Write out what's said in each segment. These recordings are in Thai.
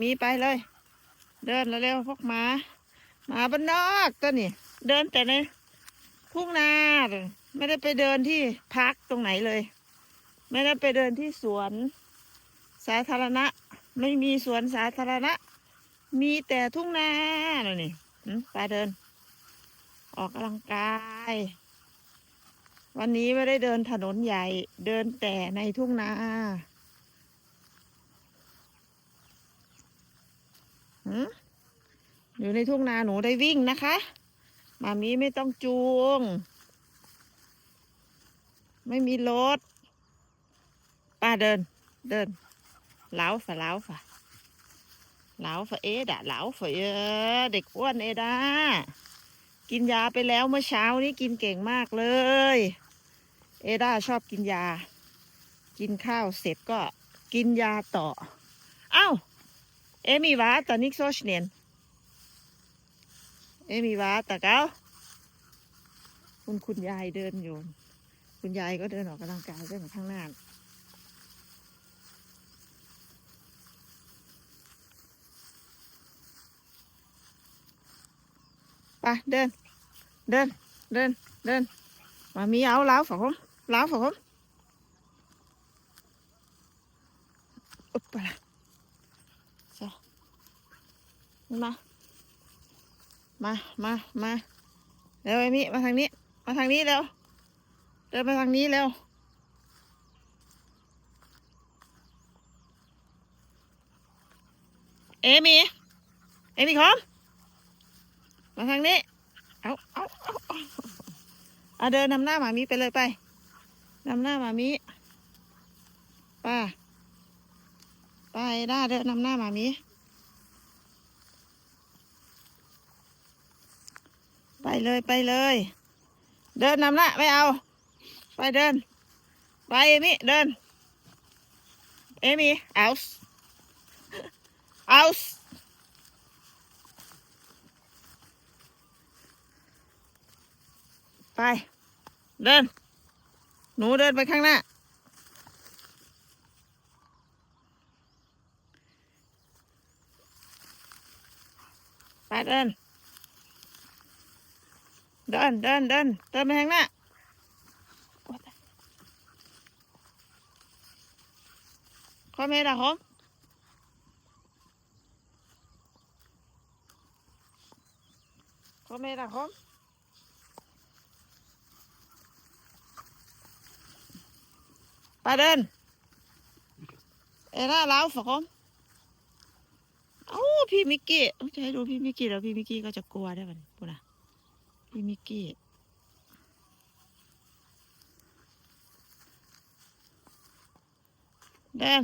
มีไปเลย เดินเร็วๆพวกหมาหมาบ้านนอกตัวนี่เดินแต่ในทุ่งนาไม่ได้ไปเดินที่พักตรงไหนเลย ไม่ได้ไปเดินที่สวน สาธารณะ ไม่มีสวนสาธารณะ มีแต่ทุ่งนาเลยนี่ไปเดิน ออกกำลังกาย วันนี้ไม่ได้เดินถนนใหญ่ เดินแต่ในทุ่งนาหืม อยู่ในทุ่งนาหนูได้วิ่งนะคะมามีไม่ต้องจูง ไม่มีรถป้าเดิน เดินเหลาฝะเหลาฝะเหลาฝะเอ็ดอะเหลาฝะเออเด็กอ้วนเอดอะกินยาไปแล้วเมื่อเช้านี้กินเก่งมากเลย เอดาชอบกินยา กินข้าวเสร็จก็กินยาต่อ เอ้าวา ตานิกโซชเนียนเอมีวาตาเก้าคุณคุณยายเดินอยู่ คุณยายก็เดินออกกำลังกายเดินข้างหน้า ไปเดิน เดิน เดิน เดิน mà mi áo láo phải không láo phải không úp bà sao mà mà mà mà เร็วไอ้มิมาทางนี้ มาทางนี้เร็ว เดินมาทางนี้เร็ว เอมี่เอมี่คอมมาทางนี้ เอาเอาเอาเอาเดินนำหน้าหมามีไปเลยไปนำหน้าหมามีป้าไปด้าเดินนำหน้าหมามี ไปเลยไปเลย เดินนำหน้าไม่เอา ไปเดิน ไปเอมี่เดิน เอมี่เอาส์เอาส์ไป เดิน หนูเดินไปข้างหน้า ไปเดิน เดินเดินเดินเดินไปข้างหน้าข้อเมดอะผมข้อเมดอะผมไปเดินเอร่าเล้าฝกมเอ้าพี่มิกกี้จะให้ดูพี่มิกกี้แล้วพี่มิกกี้ก็จะกลัวได้ป่ะนี่ยพูดนะ พี่มิกกี้เดิน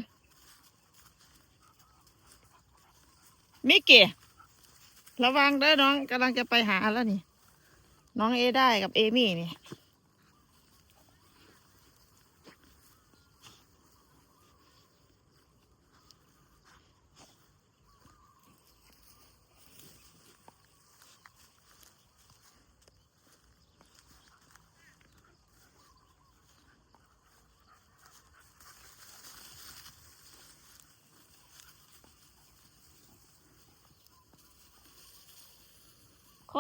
มิกกี้ระวังเด้อน้องกำลังจะไปหาแล้วนี่ น้องเอได้กับเอมี่นี่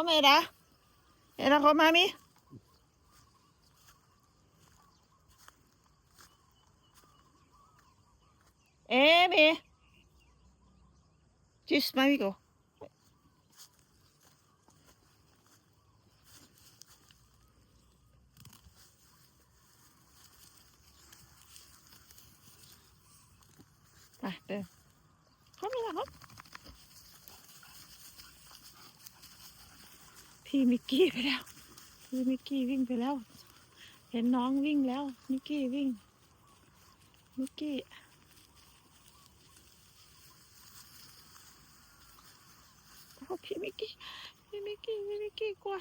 ขาเมดะเห็นแล้วเขามามีเอ๊มีจิสมามีก็ไปเด้อ พี่มิกกี้ไปแล้ว พี่มิกกี้วิ่งไปแล้ว เห็นน้องวิ่งแล้ว มิกกี้วิ่ง มิกกี้โอ้พี่มิกกี้ พี่มิกกี้ พี่มิกกี้กลัว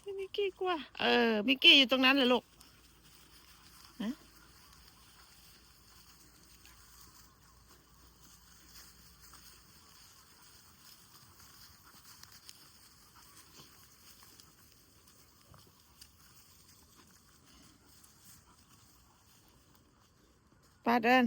พี่มิกกี้กลัว เออ มิกกี้อยู่ตรงนั้นเลยลูก ไป้าเดิน